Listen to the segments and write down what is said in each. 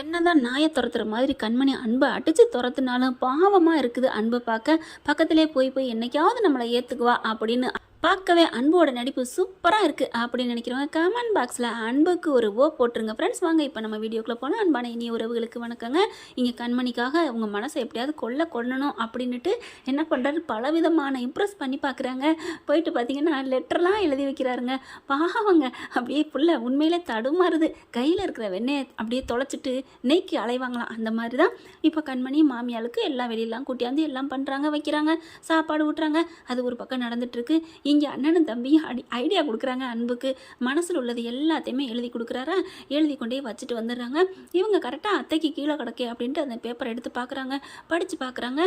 என்னதான் நாயை துரத்துற மாதிரி கண்மணி அன்பை அடிச்சு துரத்துனாலும் பாவமாக இருக்குது அன்பை பார்க்க. பக்கத்திலே போய் போய் என்னைக்காவது நம்மளை ஏற்றுக்குவா அப்படின்னு பார்க்கவே அன்போட நடிப்பு சூப்பராக இருக்குது அப்படின்னு நினைக்கிறவங்க கமெண்ட் பாக்ஸில் அன்புக்கு ஒரு ஓ போட்டுருங்க. ஃப்ரெண்ட்ஸ் வாங்க இப்போ நம்ம வீடியோக்குள்ளே போனால் அன்பான இனிய உறவுகளுக்கு வணக்கங்க. இங்கே கண்மணிக்காக உங்கள் மனசை எப்படியாவது கொல்ல கொள்ளணும் அப்படின்னுட்டு என்ன பண்ணுறாரு பலவிதமான இம்ப்ரெஸ் பண்ணி பார்க்குறாங்க போயிட்டு பார்த்தீங்கன்னா லெட்டர்லாம் எழுதி வைக்கிறாருங்க. பாவங்க அப்படியே புள்ள உண்மையிலே தடுமாறுது. கையில் இருக்கிற வெண்ணெயை அப்படியே தொலைச்சிட்டு நெய்க்கு அலைவாங்களாம். அந்த மாதிரி தான் இப்போ கண்மணி மாமியாளுக்கு எல்லாம் வெளியெல்லாம் கூட்டியாந்து எல்லாம் பண்ணுறாங்க வைக்கிறாங்க. சாப்பாடு ஊட்டுறாங்க. அது ஒரு பக்கம் நடந்துட்டுருக்கு இங்கே அண்ணனும் தம்பியும் அடி ஐடியா கொடுக்குறாங்க. அன்புக்கு மனசில் உள்ளது எல்லாத்தையுமே எழுதி கொடுக்குறாரா? எழுதி கொண்டே வச்சுட்டு வந்துடுறாங்க. இவங்க கரெக்டாக அத்தைக்கு கீழே கிடக்கே அப்படின்ட்டு அந்த பேப்பரை எடுத்து பார்க்குறாங்க. படித்து பார்க்குறாங்க.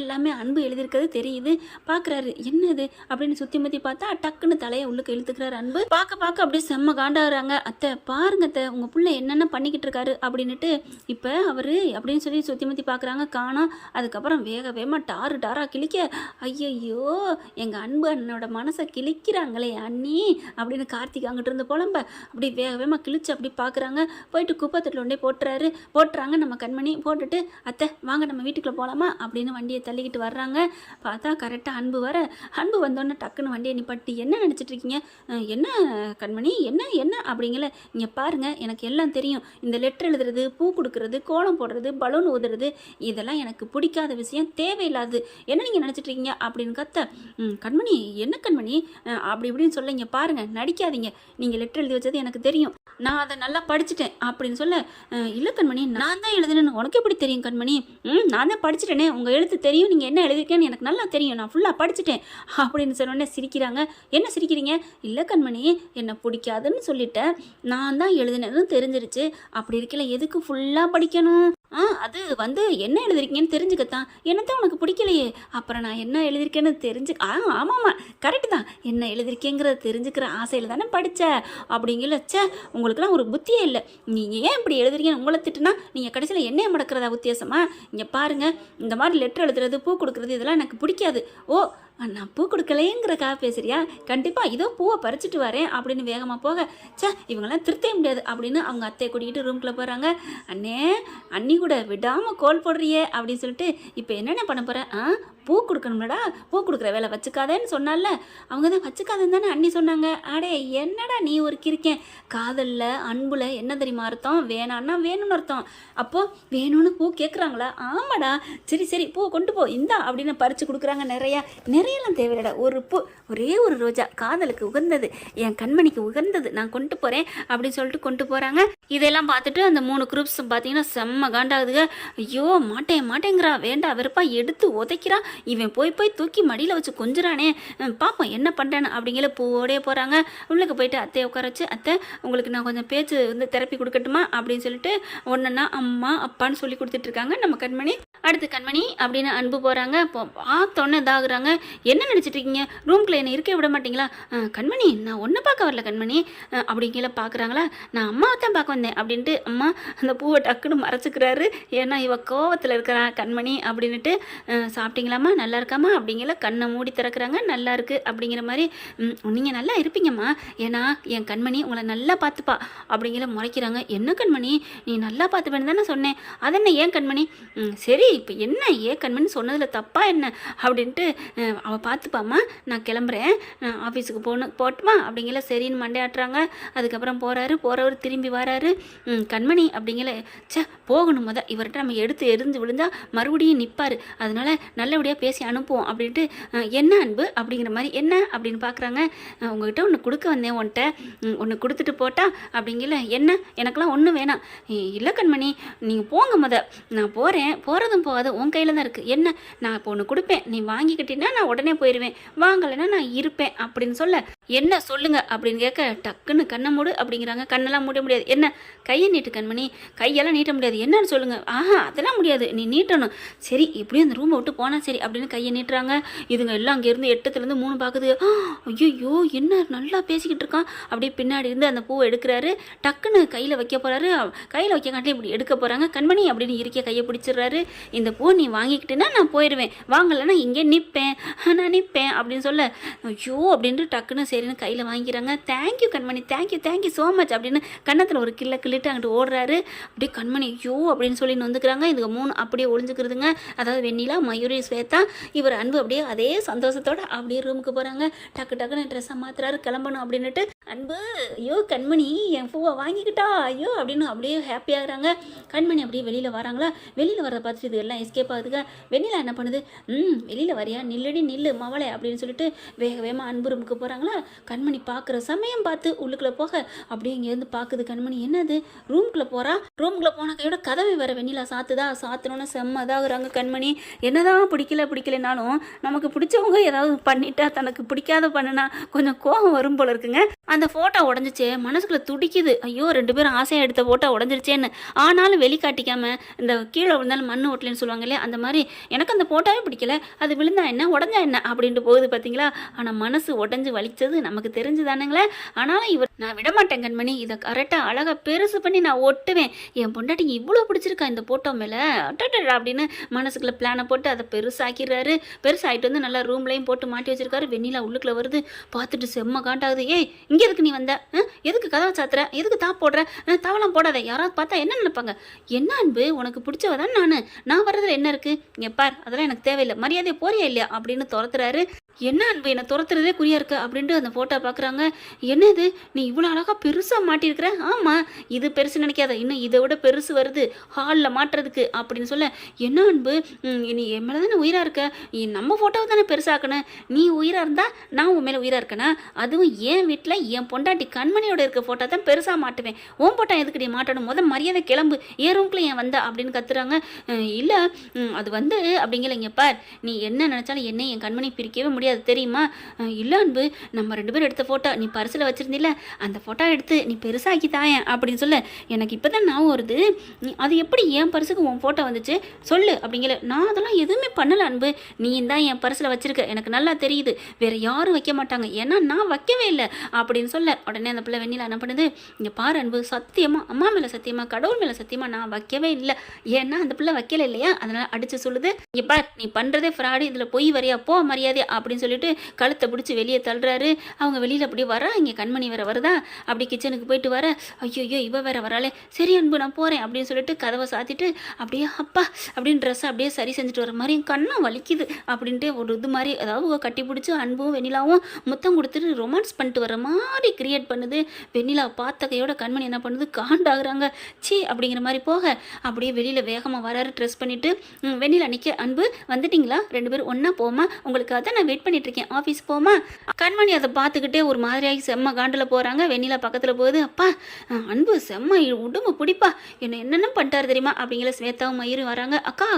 எல்லாமே அன்பு எழுதியிருக்கிறது தெரியுது. பார்க்குறாரு என்னது? அப்படின்னு சுற்றி முற்றி பார்த்தா டக்குன்னு தலையை உள்ளுக்கு இழுத்துக்கிறாரு அன்பு. பார்க்க பார்க்க அப்படியே செம்ம காண்டாகிறாங்க. அத்தை பாருங்க அத்தை உங்கள் பிள்ளை என்னென்ன பண்ணிக்கிட்டு இருக்காரு அப்படின்னுட்டு இப்போ அவர் அப்படின்னு சொல்லி சுற்றி முற்றி பார்க்குறாங்க. காணா அதுக்கப்புறம் வேக வேகமாக டாரு டாராக கிழிக்க ஐயையோ எங்கள் அன்பு அண்ணனோட மனசு கிழிக்கிறாங்களே அண்ணி அப்படின்னு கார்த்திக் அங்கிட்டு இருந்து புலம்ப. அப்படி வேக வேகமாக கிழிச்சு அப்படி பார்க்குறாங்க போயிட்டு குப்பத்தில் ஒன்றே போட்டுறாரு. போட்டுறாங்க நம்ம கண்மணி. போட்டுட்டு அத்தை வாங்க நம்ம வீட்டுக்குள்ளே போகலாமா அப்படின்னு வண்டியை தள்ளிக்கிட்டு வர்றாங்க. பார்த்தா கரெக்டாக அன்பு வர அன்பு வந்தோடனே டக்குன்னு வண்டியை நிப்பாட்டி என்ன நினச்சிட்டு இருக்கீங்க? என்ன கண்மணி? என்ன என்ன? அப்படிங்கல இங்கே பாருங்கள் எனக்கு எல்லாம் தெரியும். இந்த லெட்டர் எழுதுறது பூ கொடுக்கறது கோலம் போடுறது பலூன் ஊதுறது இதெல்லாம் எனக்கு பிடிக்காத விஷயம் தேவையில்லாது. என்ன நீங்கள் நினச்சிட்டு இருக்கீங்க? அப்படின்னு கத்த கண்மணி என்ன கண்மணி? அஹ், அப்படி இப்படின்னு சொல்ல இங்கே பாருங்க நடிக்காதீங்க. நீங்கள் லெட்டர் எழுதி வச்சது எனக்கு தெரியும். நான் அதை நல்லா படிச்சுட்டேன் அப்படின்னு சொல்ல இல்லை கண்மணி நான் தான் எழுதுனேன்னு உனக்கு எப்படி தெரியும் கண்மணி? ம் நான் தான் படிச்சுட்டேனே. உங்கள் எழுத்து தெரியும் நீங்கள் என்ன எழுதிருக்கேன்னு எனக்கு நல்லா தெரியும். நான் ஃபுல்லாக படிச்சுட்டேன். அப்படின்னு சொன்னோடனே சிரிக்கிறாங்க. என்ன சிரிக்கிறீங்க? இல்லை கண்மணி என்னை பிடிக்காதுன்னு சொல்லிட்டேன் நான் தான் எழுதினதும் தெரிஞ்சிருச்சு. அப்படி இருக்கல எதுக்கு ஃபுல்லாக படிக்கணும்? ஆ அது வந்து என்ன எழுதிருக்கீங்கன்னு தெரிஞ்சுக்கத்தான். என்னத்தான் உனக்கு பிடிக்கலையே? அப்புறம் நான் என்ன எழுதியிருக்கேன்னு தெரிஞ்சு ஆ ஆமாம்மா கரெக்டு தான். என்ன எழுதியிருக்கேங்கிறத தெரிஞ்சுக்கிற ஆசையில் தானே படித்த அப்படிங்கிற சே உங்களுக்குலாம் ஒரு புத்தியே இல்லை. நீங்கள் ஏன் இப்படி எழுதுறீங்கன்னு உங்களை திட்டுனா நீங்கள் கடைசியில் என்ன மடக்கிறதா உத்தியாசமா இங்கே பாருங்கள் இந்த மாதிரி லெட்டர் எழுதுறது பூ கொடுக்குறது இதெல்லாம் எனக்கு பிடிக்காது. ஓ நான் பூ கொடுக்கலையேங்கிறக்கா பேசுறியா? கண்டிப்பாக இதோ பூவை பறிச்சுட்டு வரேன் அப்படின்னு வேகமாக போக சே இவங்கெல்லாம் திருத்தவே முடியாது அப்படின்னு அவங்க அத்தையை கூட்டிகிட்டு ரூம்குள்ளே போகிறாங்க அண்ணே அண்ணி கூட விடாமல் கோல் போடுறியே அப்படின்னு சொல்லிட்டு இப்போ என்னென்ன பண்ண போகிறேன் ஆ பூ கொடுக்கணும்லடா பூ கொடுக்குற வேலை வச்சுக்காதேன்னு சொன்னால அவங்க தான் வச்சுக்காதேன்னு தானே அண்ணி சொன்னாங்க. அடே என்னடா நீ ஒரு கிறுக்கேன்? காதலில் அன்புல என்ன தெரியுமா அர்த்தம்? வேணான்னா வேணும்னு அர்த்தம். அப்போது வேணும்னு பூ கேட்குறாங்களா ஆமாடா. சரி சரி பூ கொண்டு போ. இந்தா அப்படின்னு பறித்து கொடுக்குறாங்க நிறையா. நிறையெல்லாம் தேவையில்லடா. ஒரு பூ ஒரே ஒரு ரோஜா. காதலுக்கு உகந்தது. என் கண்மணிக்கு உகந்தது. நான் கொண்டு போகிறேன் அப்படின்னு சொல்லிட்டு கொண்டு போகிறாங்க இதெல்லாம் பார்த்துட்டு அந்த மூணு குரூப்ஸ் பார்த்தீங்கன்னா செம்ம காண்டாகுதுங்க. ஐயோ மாட்டேன் மாட்டேங்கிறா. வேண்டா வெறுப்பா எடுத்து உதைக்கிறா. இவன் போய் போய் தூக்கி மடியில் வச்சு கொஞ்சிறானே. பார்ப்போம் என்ன பண்ணுறேன்னு அப்படிங்கிற பூவோடே போகிறாங்க உள்ளுக்கு போயிட்டு அத்தையை உட்கார வச்சு அத்தை உங்களுக்கு நான் கொஞ்சம் பேச்சு வந்து தெரப்பி கொடுக்கட்டுமா? அப்படின்னு சொல்லிட்டு ஒன்றுன்னா அம்மா அப்பான்னு சொல்லி கொடுத்துட்ருக்காங்க நம்ம கண்மணி அடுத்து கண்மணி அப்படின்னு அன்பு போகிறாங்க இப்போ பார்த்தோன்னே இதாகுறாங்க. என்ன நினச்சிட்டு இருக்கீங்க? ரூம்குள்ளே என்னை இருக்க விட மாட்டீங்களா? கண்மணி நான் ஒன்றை பார்க்க வரல கண்மணி. அப்படிங்கிற பார்க்குறாங்களா நான் அம்மாவை தான் பார்க்க வந்தேன் அப்படின்ட்டு அம்மா அந்த பூவை டக்குன்னு மறைச்சிக்கிறாரு. ஏன்னா இவ கோவத்தில் இருக்கிறா கண்மணி அப்படின்ட்டு சாப்பிட்டீங்களா சாப்பிட்டீங்களாம்மா நல்லா இருக்காம்மா அப்படிங்கிற கண்ணை மூடி திறக்கிறாங்க. நல்லா இருக்கு அப்படிங்கிற மாதிரி நீங்கள் நல்லா இருப்பீங்கம்மா. ஏன்னா என் கண்மணி உங்களை நல்லா பார்த்துப்பா அப்படிங்கிற முறைக்கிறாங்க. என்ன கண்மணி? நீ நல்லா பார்த்துப்பேன்னு தானே சொன்னேன். அதென்ன ஏன் கண்மணி? சரி இப்போ என்ன ஏன் கண்மணி சொன்னதில் தப்பா என்ன? அப்படின்ட்டு அவள் அவ பார்த்துப்பாம்மா. நான் கிளம்புறேன். நான் ஆஃபீஸுக்கு போகணும் போட்டுமா அப்படிங்கிற சரின்னு மண்டையாட்டுறாங்க. அதுக்கப்புறம் போகிறாரு போகிறவர் திரும்பி வராரு. கண்மணி அப்படிங்கிற ச்சே போகணும் முத. இவர்கிட்ட நம்ம எடுத்து எரிஞ்சு விழுந்தா மறுபடியும் நிற்பார் அதனால நல்லபடியாக பேசி அனுப்புவோம் அப்படின்ட்டு என்ன அன்பு அப்படிங்கிற மாதிரி என்ன அப்படின்னு பார்க்குறாங்க உங்ககிட்ட ஒன்று கொடுக்க வந்தேன் உன்கிட்ட. ஒன்று கொடுத்துட்டு போட்டா அப்படிங்கல என்ன? எனக்கெல்லாம் ஒன்றும் வேணாம். இல்லை கண்மணி நீங்கள் போங்க முத. நான் போகிறேன் போகிறதும் போகாது. உன் கையில் தான் இருக்குது என்ன? நான் இப்போ ஒன்று கொடுப்பேன். நீ வாங்கிக்கிட்டீங்கன்னா நான் உடனே போயிடுவேன் வாங்கலைன்னா நான் இருப்பேன் அப்படின்னு சொல்ல. என்ன சொல்லுங்க? அப்படின்னு கேட்க டக்குன்னு கண்ணை மூடு அப்படிங்கிறாங்க. கண்ணெல்லாம் மூட முடியாது. என்ன? கையை நீட்டு கண்மணி. கையெல்லாம் நீட்ட முடியாது. என்னன்னு சொல்லுங்க? ஆஹா அதெல்லாம் முடியாது. நீ நீட்டணும். சரி இப்படியும் அந்த ரூமை விட்டு போனால் சரி அப்படின்னு கையை நீட்டுறாங்க. இதுங்க எல்லாம் அங்கேருந்து எட்டத்துலேருந்து மூணு பார்க்குது ஐயோ என்ன? நல்லா பேசிக்கிட்டு இருக்கான். அப்படியே பின்னாடி இருந்து அந்த பூவை எடுக்கிறாரு. டக்குன்னு கையில் வைக்க போகிறாரு கையில் வைக்க காட்டிலே இப்படி எடுக்க போகிறாங்க கண்மணி அப்படின்னு இருக்க கையை பிடிச்சிடுறாரு. இந்த பூவை நீ வாங்கிக்கிட்டேன்னா நான் போயிடுவேன் வாங்கலைன்னா இங்கே நிற்பேன் நான் நிற்பேன் அப்படின்னு சொல்ல ஐயோ அப்படின்ட்டு டக்குன்னு சரின்னு கையில் வாங்கிக்கிறாங்க. தேங்க்யூ கண்மணி தேங்க்யூ தேங்க்யூ ஸோ மச் அப்படின்னு கன்னத்தில் ஒரு கில்ல கிள்ளிட்டு அங்கிட்டு ஓடுறாரு. அப்படியே கண்மணி ஐயோ அப்படின்னு சொல்லி நொந்துக்கிறாங்க. இதுக்கு மூணு அப்படியே ஒளிஞ்சுக்கிறதுங்க. அதாவது வெண்ணிலா மயூரி ஸ்வேதா இவர் அன்பு அப்படியே அதே சந்தோஷத்தோடு அப்படியே ரூமுக்கு போகிறாங்க டக்கு டக்குன்னு ட்ரெஸ்ஸை மாற்றுறாரு கிளம்பணும் அப்படின்னுட்டு அன்பு ஐயோ கண்மணி என் பூவை வாங்கிக்கிட்டா ஐயோ அப்படின்னு அப்படியே ஹாப்பியாகிறாங்க கண்மணி அப்படியே வெளியில் வராங்களா? வெளியில் வரதை பார்த்துட்டு இது எல்லாம் எஸ்கேப் ஆகுதுங்க. வெண்ணிலா என்ன பண்ணுது? ம் வெளியில் வரியா? நில்லுடி நில்லு மவளை அப்படின்னு சொல்லிட்டு வேக வேகமாக அன்பு ரூமுக்கு போகிறாங்களா கண்மணி பார்க்குற சமயம் பார்த்து உள்ளுக்குள்ளே போக அப்படியே இங்கேருந்து பார்க்குது கண்மணி. என்னது? ரூம்குள்ளே போகிறா ரூம்குள்ளே போன கையோட கதவை வர வெண்ணிலா சாத்துதா? சாத்தணுன்னு செம்ம இதாகிறாங்க கண்மணி. என்னதான் பிடிக்கல பிடிக்கலனாலும் நமக்கு பிடிச்சவங்க ஏதாவது பண்ணிட்டா தனக்கு பிடிக்காத பண்ணுனா கொஞ்சம் கோபம் வரும் போல இருக்குங்க. அந்த ஃபோட்டோ உடஞ்சிச்சே மனசுக்குள்ள துடிக்குது. ஐயோ ரெண்டு பேரும் ஆசையாக எடுத்த ஃபோட்டோ உடஞ்சிருச்சேன்னு. ஆனாலும் வெளிக்காட்டிக்காம இந்த கீழே விழுந்தாலும் மண் ஓட்டலன்னு சொல்லுவாங்க இல்லையா? அந்த மாதிரி எனக்கு அந்த ஃபோட்டோவே பிடிக்கல. அது விழுந்தா என்ன உடஞ்சா என்ன அப்படின்ட்டு போகுது பார்த்தீங்களா ஆனால் மனசு உடஞ்சி வலிச்சது நமக்கு தெரிஞ்சு தானுங்களே ஆனாலும் இவர் நான் விடமாட்டேன் கண்மணி. இதை கரெக்டாக அழகாக பெருசு பண்ணி நான் ஒட்டுவேன். என் பொண்டாட்டிக்கு இவ்வளோ பிடிச்சிருக்கா இந்த ஃபோட்டோ மேலே? அட்டடா அப்படின்னு மனசுக்குள்ள பிளானை போட்டு அதை பெருசாக்கிடுறாரு. பெருசாகிட்டு வந்து நல்லா ரூம்லையும் போட்டு மாட்டி வச்சிருக்காரு. வெண்ணிலா உள்ளுக்குள்ளே வருது. பார்த்துட்டு செம்ம காண்டாகுது. ஏய் இங்கே எதுக்கு நீ வந்த? எதுக்கு கதவை சாத்துற? எதுக்கு தா போடுற? தவளம் போடாத. யாராவது பார்த்தா என்ன நினைப்பாங்க? என்ன அன்பு? உனக்கு பிடிச்சவ தான் நான். நான் வர்றதுல என்ன இருக்குது இங்கே பார் அதெல்லாம் எனக்கு தேவையில்லை. மரியாதை போறியா இல்லையா? அப்படின்னு துரத்துறாரு என்ன அன்பு என்னை துரத்துறதே குறியா இருக்கு அப்படின்ட்டு அந்த ஃபோட்டோ பார்க்குறாங்க என்ன இது நீ இவ்வளோ அழகாக பெருசாக மாட்டியிருக்கிற? ஆமாம் இது பெருசு நினைக்காத. இன்னும் இதை விட பெருசு வருது. ஹாலில் மாட்டுறதுக்கு அப்படின்னு சொல்ல என்ன அன்பு? நீ என் மேலே தானே உயிராக இருக்க? நீ நம்ம ஃபோட்டோவை தானே பெருசாக்கணும் நீ உயிராக இருந்தால் நான் உன் மேலே உயிராக இருக்கேனா? அதுவும் என் வீட்டில் என் பொண்டாட்டி கண்மணியோட இருக்க ஃபோட்டோ தான் பெருசாக மாட்டுவேன். உன் போட்டோ எதுக்கு நீ மாட்டணும்? முத மரியாதை கிளம்பு. ஏன் ரூம்குள்ள ஏன் வந்த? அப்படின்னு கத்துறாங்க. இல்லை அது வந்து அப்படிங்கிறீங்க பார். நீ என்ன நினச்சாலும் என்ன என் கண்மணி பிரிக்கவே முடியாது தெரியுமா? இல்லை அன்பு நம்ம ரெண்டு பேரும் எடுத்த ஃபோட்டோ நீ பரிசில் வச்சுருந்தில்ல அந்த ஃபோட்டோ எடுத்து நீ பெருசாக்கி தாயன் அப்படின்னு சொல்ல. எனக்கு இப்போ தான் ஞாபகம் வருது நீ- அது எப்படி என் பரிசுக்கு உன் ஃபோட்டோ வந்துச்சு? சொல்லு அப்படிங்கிற நான் அதெல்லாம் எதுவுமே பண்ணலை அன்பு. நீ தான் என் பரிசில் வச்சுருக்க எனக்கு நல்லா தெரியுது. வேறு யாரும் வைக்க மாட்டாங்க. ஏன்னா நான் வைக்கவே இல்லை அப்படின்னு சொல்ல. உடனே அந்த பிள்ளை வெண்ணிலா என்ன பண்ணுது? இங்கே பாரு அன்பு சத்தியமாக அம்மா மேலே சத்தியமாக கடவுள் மேலே சத்தியமாக நான் வைக்கவே இல்லை. ஏன்னா அந்த பிள்ளை வைக்கல இல்லையா? அதனால் அடித்து சொல்லுது இங்கே பார் நீ பண்ணுறதே ஃப்ராடு இதில் பொய் வரையா போ மரியாதை அப்படின்னு சொல்லிட்டு கழுத்தை பிடிச்சி வெளியே தள்ளுறாரு. அவங்க வெளியில் அப்படி வரா இங்கே கண்மணி வேற வருதா? அப்படி கிச்சனுக்கு போயிட்டு வர ஐயோ இவ வேற வராளே. சரி அன்பு நான் போகிறேன் அப்படின்னு சொல்லிட்டு கதவை சாத்திட்டு அப்படியே அப்பா அப்படின்னு ட்ரெஸ்ஸை அப்படியே சரி செஞ்சுட்டு வர மாதிரி என் வலிக்குது அப்படின்ட்டு ஒரு இது மாதிரி அதாவது கட்டி பிடிச்சி அன்பும் வெண்ணிலாவும் முத்தம் கொடுத்துட்டு ரொமான்ஸ் பண்ணிட்டு வர மாதிரி கிரியேட் பண்ணுது. வெண்ணிலா பார்த்த கையோட கண்மணி என்ன பண்ணுது? காண்டாகுறாங்க. ச்சீ அப்படிங்கிற மாதிரி போக அப்படியே வெளியில் வேகமாக வராரு ட்ரெஸ் பண்ணிட்டு வெண்ணிலா நிற்க அன்பு வந்துட்டிங்களா? ரெண்டு பேரும் ஒன்றா போமா உங்களுக்கு தான் நான் வெயிட் பண்ணிட்டு இருக்கேன் ஆஃபீஸ் போமா கண்மணி அதை பார்த்துக்கிட்டே ஒரு மாதிரியாகி செம்ம காண்டில் போகிறாங்க வெண்ணிலா பக்கத்தில் போகுது. அப்பா அன்பு செம்ம உடம்பு பிடிப்பா. என்ன என்னென்ன பண்ணிட்டாரு தெரியுமா? அப்படிங்கிற ஸ்வேதாவும் மயிரும் வராங்க. அக்கா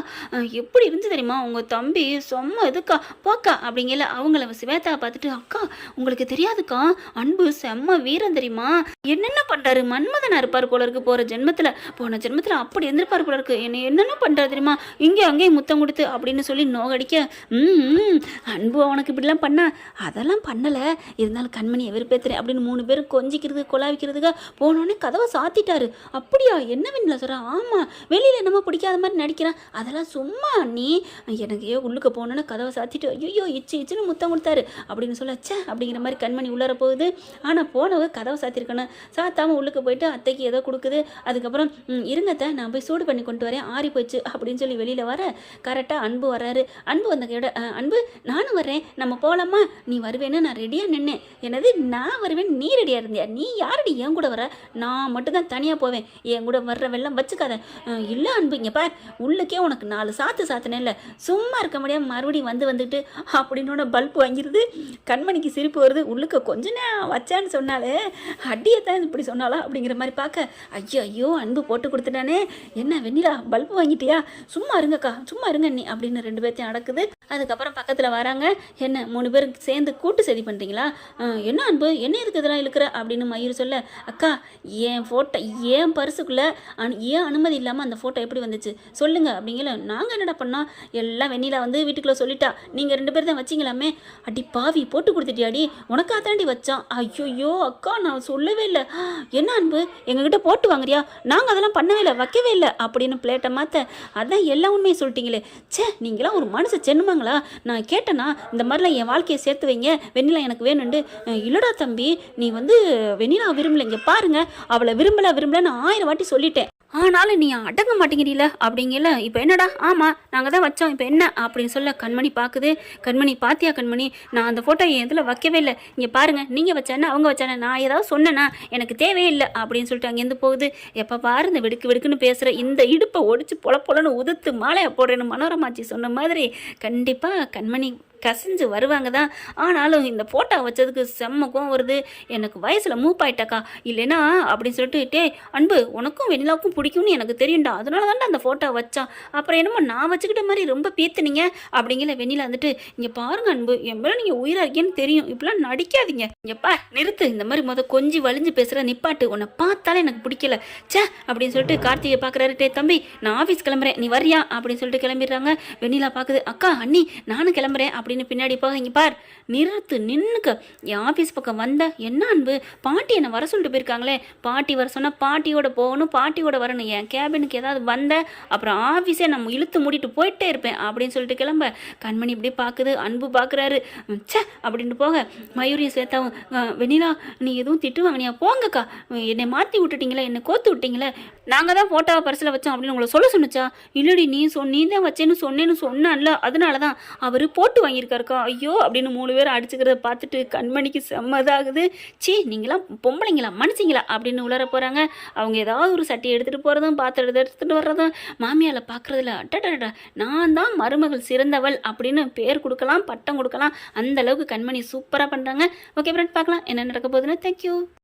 எப்படி இருந்து தெரியுமா? உங்கள் தம்பி செம்ம இதுக்கா போக்கா. அப்படிங்கல அவங்கள ஸ்வேதாவை பார்த்துட்டு அக்கா உங்களுக்கு தெரியாதுக்கா? அன்பு செம்ம வீரம் தெரியுமா? என்னென்ன பண்ணுறாரு மன்மதனாக இருப்பார் போல இருக்கு. போகிற ஜென்மத்தில் போன ஜென்மத்தில் அப்படி இருந்திருப்பார் போல இருக்கு. என்ன என்னென்ன பண்ணுறாரு தெரியுமா? இங்கே அங்கேயும் முத்தம் கொடுத்து அப்படின்னு சொல்லி நோகடிக்க ம், அன்பு உனக்கு இப்படிலாம் பண்ணா? அதெல்லாம் பண்ணலை. இருந்தாலும் கண்மணியை வெறுப்பேத்துறேன் அப்படின்னு மூணு பேரும் கொஞ்சிக்கிறது கொலாவிக்கிறதுக்காக போனோடனே கதவை சாத்திட்டாரு. அப்படியா? என்ன வேணும்ல சொல்கிறா ஆமாம் வெளியில் என்னமோ பிடிக்காத மாதிரி நடிக்கிறான் அதெல்லாம் சும்மா நீ. எனக்கு ஏ உள்ளுக்கு போனோன்னே கதவை சாத்திட்டு ஐயோ இச்சு இச்சுன்னு முத்தம் கொடுத்தாரு. அப்படின்னு சொல்ல அச்சே அப்படிங்கிற மாதிரி கண்மணி உள்ளார போகுது. ஆனால் போனவங்க கதவை சாத்திருக்கணும். சாத்தாமல் உள்ளுக்கு போயிட்டு அத்தைக்கு ஏதோ கொடுக்குது. அதுக்கப்புறம் இருங்கத்த நான் போய் சூடு பண்ணி கொண்டு வரேன். ஆறி போச்சு அப்படின்னு சொல்லி வெளியில் வர கரெக்டாக அன்பு வராரு அன்பு வந்த கையோட அன்பு நானும் வரேன் நம்ம போகலாமா நீ வருவேன்னு நான் ரெடியாக நின்று என்னது நான் வருவேன்? நீ ரெடியாக இருந்தியா? நீ யாரடி? என் கூட வர? நான் மட்டும் தான் தனியாக போவேன். என் கூட வர்ற வெள்ளம் வச்சுக்காத இல்லை அன்புங்க பார். உள்ளுக்கே உனக்கு நாலு சாத்து சாத்தினே இல்லை. சும்மா இருக்க முடியாமல் மறுபடியும் வந்து வந்துட்டு அப்படின்னோட பல்ப் வாங்கிடுது கண்மணிக்கு சிரிப்பு வருது. உள்ளுக்க கொஞ்ச நேரம் வச்சான்னு சொன்னாலே அடியை தான் இப்படி சொன்னாலா அப்படிங்கிற மாதிரி பார்க்க ஐயோ ஐயோ அன்பு போட்டு கொடுத்துட்டானே. என்ன வெண்ணிலா பல்ப் வாங்கிட்டியா? சும்மா இருங்கக்கா சும்மா இருங்க நீ அப்படின்னு ரெண்டு பேர்த்தையும் அடக்குது. அதுக்கப்புறம் பக்கத்தில் வராங்க. என்ன மூணு பேரும் சேர்ந்து கூட்டு சரி பண்ணுறீங்களா என்ன அன்பு என்ன எதுக்கு இதெல்லாம் இழுக்கிற? அப்படின்னு மயூர் சொல்ல அக்கா என் ஃபோட்டோ என் பர்சுக்குள்ளே அனு ஏன் அனுமதி இல்லாமல் அந்த ஃபோட்டோ எப்படி வந்துச்சு? சொல்லுங்க அப்படிங்கல நாங்கள் என்னடா பண்ணோம்? எல்லாம் வெண்ணிலா வந்து வீட்டுக்குள்ளே சொல்லிட்டா நீங்கள் ரெண்டு பேர் தான் வச்சிங்களாமே? அடி பாவி போட்டு கொடுத்துட்டியாடி? உனக்கா தாண்டி வச்சான்? ஐயோயோ அக்கா நான் சொல்லவே இல்லை. என்ன அன்பு எங்ககிட்ட போட்டு வாங்குறியா? நாங்கள் அதெல்லாம் பண்ணவே இல்லை வைக்கவே இல்லை அப்படின்னு பிளேட்டை மாற்ற அதான் எல்லா உண்மையும் சொல்லிட்டீங்களே. சே நீங்களாம் ஒரு மனசு சென்னுமாங்களா நான் கேட்டேன்னா இந்த மாதிரிலாம் என் வாழ்க்கையை சேர்த்து வைங்க. வெண்ணிலா எனக்கு வேணுண்டு. இல்லடா தம்பி நீ வந்து வெண்ணிலா விரும்பல. இங்கே பாருங்க. அவளை விரும்பல விரும்பலன்னு ஆயிரம் வாட்டி சொல்லிட்டேன். ஆனாலும் நீ அடங்க மாட்டேங்கிறீல அப்படிங்கல. இப்போ என்னடா? ஆமாம் நாங்கள் தான் வச்சோம். இப்போ என்ன? அப்படின்னு சொல்ல கண்மணி பார்க்குது கண்மணி பாத்தியா கண்மணி? நான் அந்த ஃபோட்டோ என் இதில் வைக்கவே இல்லை. இங்கே பாருங்கள் நீங்கள் வச்சானே அவங்க வச்சானே நான் ஏதாவது சொன்னேன்னா எனக்கு தேவையே இல்லை அப்படின்னு சொல்லிட்டு அங்கேருந்து போகுது. எப்போ பாரு இந்த வெடுக்கு வெடுக்குன்னு பேசுகிற இந்த இடுப்பை ஒடிச்சு பொல பொலன்னு உதுத்து மாலையை போடுறேன்னு மனோரமாச்சி சொன்ன மாதிரி கண்டிப்பாக கண்மணி கசிஞ்சு வருவாங்க தான் ஆனாலும் இந்த ஃபோட்டோ வச்சதுக்கு செம்ம கோவம் வருது. எனக்கு வயசில் மூப் ஆயிட்டாக்கா. இல்லைன்னா அப்படின்னு சொல்லிட்டு டே அன்பு உனக்கும் வெண்ணிலாவுக்கும் பிடிக்கும்னு எனக்கு தெரியும்டா. அதனால தான்டா அந்த ஃபோட்டோ வச்சான் அப்புறம் என்னமோ நான் வச்சுக்கிட்ட மாதிரி ரொம்ப பேத்துனீங்க. அப்படிங்கிற வெண்ணிலா வந்துட்டு இங்கே பாருங்க அன்பு என் மேலே நீங்கள் உயிராக இருக்கேன்னு தெரியும். இப்படிலாம் நடிக்காதீங்க. எப்பா நிறுத்து. இந்த மாதிரி மொதல் கொஞ்சி வலிஞ்சு பேசுகிற நிப்பாட்டு. உன்னை பார்த்தாலே எனக்கு பிடிக்கல. ச்சே! அப்படின்னு சொல்லிட்டு கார்த்திகை பார்க்குறாரு டே தம்பி நான் ஆஃபீஸ் கிளம்புறேன். நீ வரியா அப்படின்னு சொல்லிட்டு கிளம்பிடுறாங்க. வெண்ணிலா பார்க்குது அக்கா அண்ணி நானும் கிளம்புறேன். அப்படின்னு பின்னாடி போக இங்கே பார் நிறுத்து நின்னுக்க. என் ஆஃபீஸ் பக்கம் வந்த என்ன அன்பு? பாட்டி என்னை வர சொல்லிட்டு போயிருக்காங்களே. பாட்டி வர சொன்னால் பாட்டியோட போகணும் பாட்டியோட வரணும். என் கேபினுக்கு ஏதாவது வந்த அப்புறம் ஆஃபீஸே நம்ம இழுத்து மூடிட்டு போயிட்டே இருப்பேன் அப்படின்னு சொல்லிட்டு கிளம்ப. கண்மணி இப்படி பார்க்குது அன்பு பார்க்குறாரு ச்சே அப்படின்னு போக. மயூரியும் சேர்த்தாவும் வெண்ணிலா நீ எதுவும் திட்டு வாங்கினியா? போங்கக்கா. என்னை மாற்றி விட்டுட்டீங்களே என்னை கோத்து விட்டீங்களே. நாங்கள் தான் ஃபோட்டோவை பரிசில் வச்சோம் அப்படின்னு உங்களை சொல்ல சொன்னச்சா? இல்லடி நீ சொன்ன நீ தான் வச்சேன்னு சொன்னேன்னு சொன்னான்ல அதனால தான் அவர் போட்டு பண்ணியிருக்காருக்கா ஐயோ அப்படின்னு மூணு பேர் அடிச்சுக்கிறத பார்த்துட்டு கண்மணிக்கு செம்மதாகுது. சி நீங்களாம் பொம்பளைங்களா மனுஷங்களா அப்படின்னு உளர போகிறாங்க அவங்க ஏதாவது ஒரு சட்டி எடுத்துகிட்டு போகிறதும் பாத்திரத்தை எடுத்துகிட்டு வர்றதும் மாமியால் பார்க்குறதுல அட்டடா நான் தான் மருமகள் சிறந்தவள் அப்படின்னு பேர் கொடுக்கலாம் பட்டம் கொடுக்கலாம். அந்த அளவுக்கு கண்மணி சூப்பராக பண்ணுறாங்க ஓகே ஃப்ரெண்ட் பார்க்கலாம். என்ன நடக்க போகுதுன்னு? தேங்க்யூ